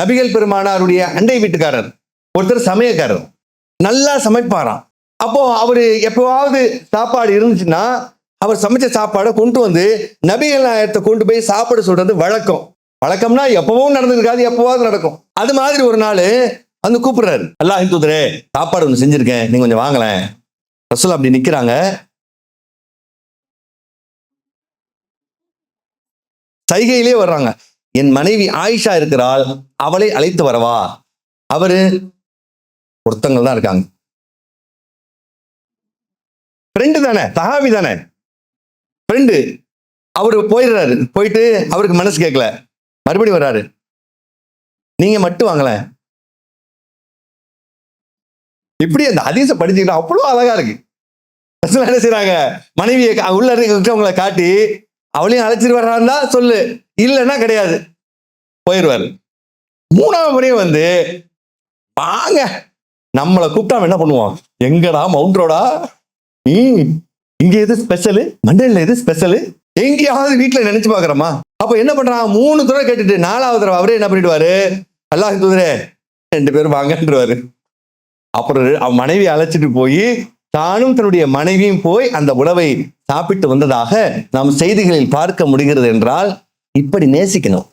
நபிகள் பெருமானாருடைய அண்டை வீட்டுக்காரர் ஒருத்தர் சமயக்காரர். நல்லா சமைப்பாராம். அப்போ அவர் எப்போவாவது சாப்பாடு இருந்துச்சுன்னா அவர் சமைச்ச சாப்பாடை கொண்டு வந்து நபிகள் நாயகத்தை கொண்டு போய் சாப்பாடு சொல்றது வழக்கம். வழக்கம்னா எப்பவும் நடந்திருக்காது எப்போவாவது நடக்கும். அது மாதிரி ஒரு நாள் வந்து கூப்பிடுறாரு. அல்லாஹ் தூதரே சாப்பாடு ஒன்று செஞ்சிருக்கேன் நீங்க கொஞ்சம் வாங்கலேன் ரசூல் அப்படி நிற்கிறாங்க சைகையிலே வர்றாங்க. என் மனைவி ஆயிஷா இருக்கிறாள் அவளை அழைத்து வரவா? அவரு ஒருத்தங்கள் தான் இருக்காங்க. ஃப்ரெண்டு தானே தகாவி தானே? ஃப்ரெண்டு அவரு போயிடுறாரு. போயிட்டு அவருக்கு மனசு கேட்கல. மறுபடியும் வர்றாரு. நீங்க மட்டும் வாங்கல இப்படி அந்த அதிசம் படிச்சுக்கிட்டா அவ்வளோ அழகா இருக்கு. என்ன செய்யறாங்க மனைவியை உள்ள இருக்கிறவங்களை காட்டி அவளையும் அழைச்சிட்டு வர்றாருந்தா சொல்லு. இல்லைன்னா கிடையாது. போயிடுவாரு மூணாவது முறையும் வந்து வாங்க. நம்மளை கூப்பிட்டா என்ன பண்ணுவான்? எங்கடா மவுண்ட் ரோடா? ம், இங்க எது ஸ்பெஷலு மண்டல எது ஸ்பெஷலு எங்கேயாவது வீட்டில் நினைச்சு பாக்குறோமா அப்ப என்ன பண்றான்? மூணு தடவை கேட்டுட்டு நாலாவது தடவை அவரே என்ன பண்ணிடுவாரு? அல்லாஹ் தூதரே ரெண்டு பேரும் வாங்கன்றவாரு. அப்புறம் அவன் மனைவி அழைச்சிட்டு போய் தானும் தன்னுடைய மனைவியும் போய் அந்த உணவை சாப்பிட்டு வந்ததாக நாம் செய்திகளில் பார்க்க முடிகிறது என்றால் இப்படி நேசிக்கணும்.